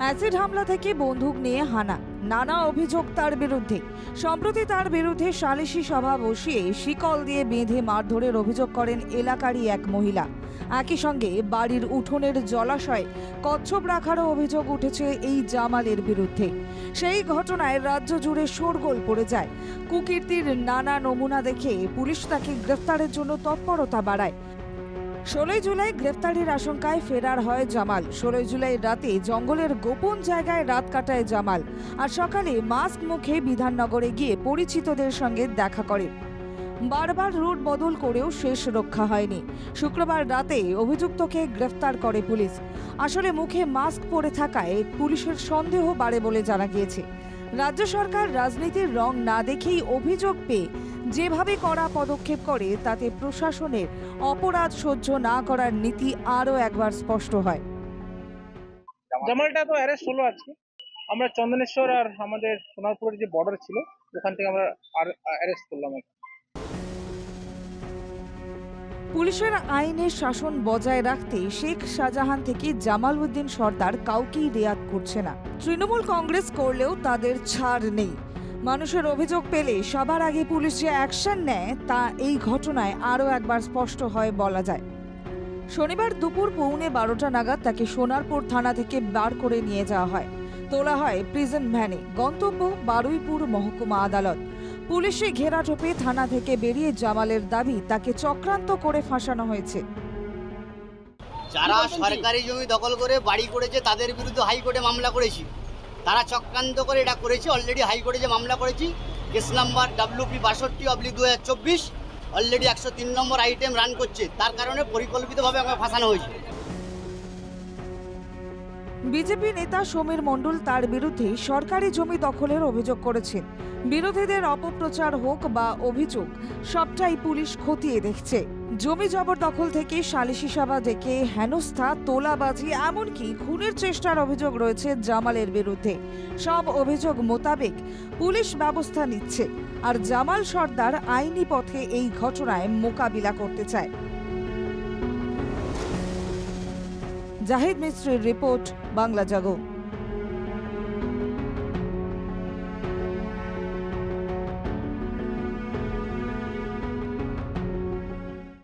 Acid হামলা থেকে বন্দুক নিয়ে হানা। নানা অভিযোগ তার বিরুদ্ধে। সম্প্রতি তার বিরুদ্ধে সালিশি সভা বসিয়ে শিকল দিয়ে বেঁধে মারধরের অভিযোগ করেন এলাকারই এক মহিলা। একই সঙ্গে বাড়ির উঠোনের জলাশয়ে কচ্ছপ রাখারও অভিযোগ উঠেছে এই জামালের বিরুদ্ধে। সেই ঘটনায় রাজ্য জুড়ে শোরগোল পড়ে যায়। কুকীর্তির নানা নমুনা দেখে পুলিশ তাকে গ্রেফতারের জন্য তৎপরতা বাড়ায়। ষোলোই জুলাই গ্রেফতারির আশঙ্কায় ফেরার হয় জামাল। ষোলোই জুলাই রাতে জঙ্গলের গোপন জায়গায় রাত কাটায় জামাল আর সকালে মাস্ক মুখে বিধাননগরে গিয়ে পরিচিতদের সঙ্গে দেখা করে বারবার রুট বদল করেও শেষ রক্ষা হয়নি। শুক্রবার রাতে অভিযুক্তকে গ্রেফতার করে পুলিশ। আসলে মুখে মাস্ক পরে থাকায় পুলিশের সন্দেহ বাড়ে বলে জানা গিয়েছে। রাজ্য সরকার রাজনীতির রং না দেখেই অভিযোগ পেয়ে যেভাবে কড়া পদক্ষেপ করে তাতে প্রশাসনের অপরাধ সহ্য না করার নীতি আরও একবার স্পষ্ট হয়। জামালটা তো অ্যারেস্ট হলো আজকে আমরা চন্দনেশ্বর আর আমাদের সোনারপুরের যে বর্ডার ছিল ওখান থেকে আমরা আর অ্যারেস্ট করলাম পুলিশের আইনের শাসন বজায় রাখতে শেখ শাহজাহান থেকে জামাল উদ্দিন সর্দার কাউকেই রেয়াত করছে না। তৃণমূল কংগ্রেস করলেও তাদের ছাড় নেই। মানুষের অভিযোগ পেলে সবার আগে পুলিশ যে অ্যাকশন নেয় তা এই ঘটনায় আরও একবার স্পষ্ট হয় বলা যায়। শনিবার দুপুর পৌনে বারোটা নাগাদ তাকে সোনারপুর থানা থেকে বার করে নিয়ে যাওয়া হয়। তোলা হয় প্রিজন ভ্যানে। গন্তব্য বারুইপুর মহকুমা আদালত। পুলিশে ঘেরাটোপে থানা থেকে বেরিয়ে জামালের দাবি তাকে চক্রান্ত করে ফাঁসানো হয়েছে। যারা সরকারি জমি দখল করে বাড়ি করেছে, তাদের বিরুদ্ধে হাইকোর্টে মামলা করেছি। তারা চক্রান্ত করে এটা করেছে। অলরেডি হাইকোর্টে যে মামলা করেছি কেস নাম্বার ডাব্লিউপি বাষট্টি অবলি দু হাজার চব্বিশ অলরেডি একশো তিন নম্বর আইটেম রান করছে। তার কারণে পরিকল্পিতভাবে আমাকে ফাঁসানো হয়েছে। বিজেপি নেতা সমীর মণ্ডল তার বিরুদ্ধে সরকারি জমি দখলের অভিযোগ করেছেন। বিরোধীদের অপপ্রচার হোক বা অভিযোগ, সবটাই পুলিশ খতিয়ে দেখছে। জমি জবরদখল থেকে সালিশি সভা ডেকে হেনস্থা, তোলাবাজি, এমনকি খুনের চেষ্টার অভিযোগ রয়েছে জামালের বিরুদ্ধে। সব অভিযোগ মোতাবেক পুলিশ ব্যবস্থা নিচ্ছে। আর জামাল সর্দার আইনি পথে এই ঘটনায় মোকাবিলা করতে চায়। জাহিদ মিস্ত্রির রিপোর্ট বাংলা জাগো।